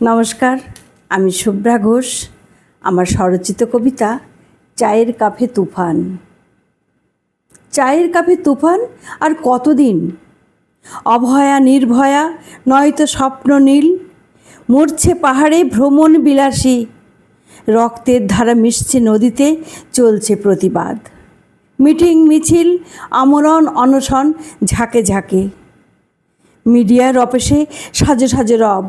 নমস্কার, আমি শুভ্রা ঘোষ, আমার স্বরচিত কবিতা চায়ের কাফে তুফান। চায়ের কাফে তুফান? আর কতদিন? অভয়া নির্ভয়া, নয়তো স্বপ্ন নীল। মরছে পাহাড়ে ভ্রমণ বিলাসী। রক্তের ধারা মিশছে নদীতে, চলছে প্রতিবাদ। মিটিং মিছিল, আমরণ অনশন, ঝাঁকে ঝাঁকে। মিডিয়ার অপেশে সাজে সাজে রব।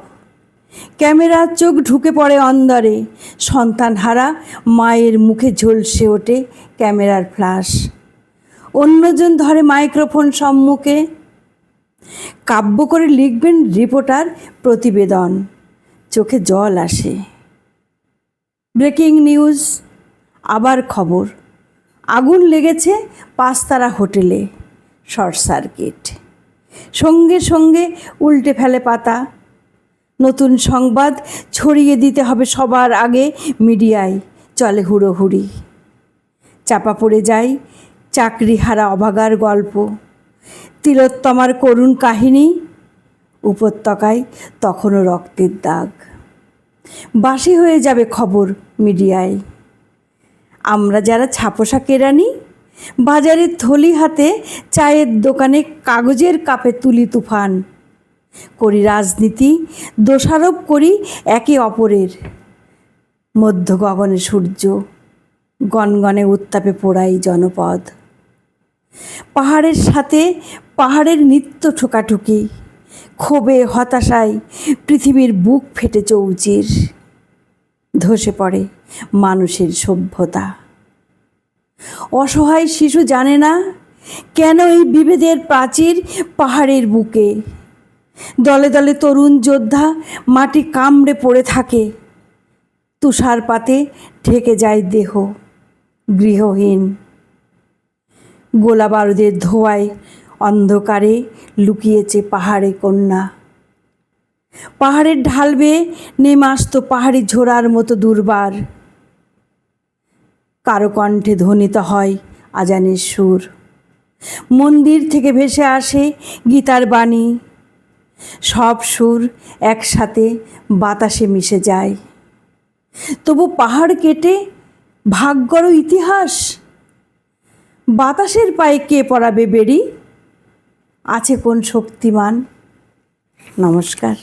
ক্যামেরার চোখ ঢুকে পড়ে অন্দরে। সন্তান হারা মায়ের মুখে ঝলসে ওঠে ক্যামেরার ফ্ল্যাশ। অন্যজন ধরে মাইক্রোফোন সম্মুখে। কাব্য করে লিখবেন রিপোর্টার প্রতিবেদন। চোখে জল আসে। ব্রেকিং নিউজ, আবার খবর। আগুন লেগেছে পাঁচতারা হোটেলে, শর্ট সার্কিট। সঙ্গে সঙ্গে উল্টে ফেলে পাতা। নতুন সংবাদ ছড়িয়ে দিতে হবে সবার আগে মিডিয়ায়। চলে হুড়োহুড়ি। চাপা পড়ে যায় চাকরি হারা অভাগার গল্প। তিলোত্তমার করুণ কাহিনী উপত্যকায় তখনও রক্তের দাগ। বাসি হয়ে যাবে খবর মিডিয়ায়। আমরা যারা ছাপোষা কেরানি বাজারের থলি হাতে চায়ের দোকানে কাগজের কাপে তুলি তুফান। করি রাজনীতি, দোষারোপ করি একে অপরের। মধ্য গগনে সূর্য, গনগনে উত্তাপে পোড়াই জনপদ। পাহাড়ের সাথে পাহাড়ের নিত্য ঠোকাঠুকি, ক্ষোভে হতাশায় পৃথিবীর বুক ফেটে চৌচির। ধসে পড়ে মানুষের সভ্যতা। অসহায় শিশু জানে না কেন এই বিভেদের প্রাচীর পাহাড়ের বুকে। দলে দলে তরুণ যোদ্ধা মাটি কামড়ে পড়ে থাকে। তুষারপাতে ঢেকে যায় দেহ। গৃহহীন। গোলা বারুদের ধোঁয়ায় অন্ধকারে লুকিয়েছে পাহাড়ে কন্যা। পাহাড়ের ঢাল বেয়ে নেমে আসতো পাহাড়ি ঝোড়ার মতো দুর্বার। কারও কণ্ঠে ধ্বনিত হয় আজানের সুর। মন্দির থেকে ভেসে আসে গীতার বাণী। সব সুর একসাথে বাতাসে মিশে যায়। তবু পাহাড় কেটে ভাগ্যর ইতিহাস। বাতাসের পায়ে কে পড়াবে বেরি আছে কোন শক্তিমান? নমস্কার।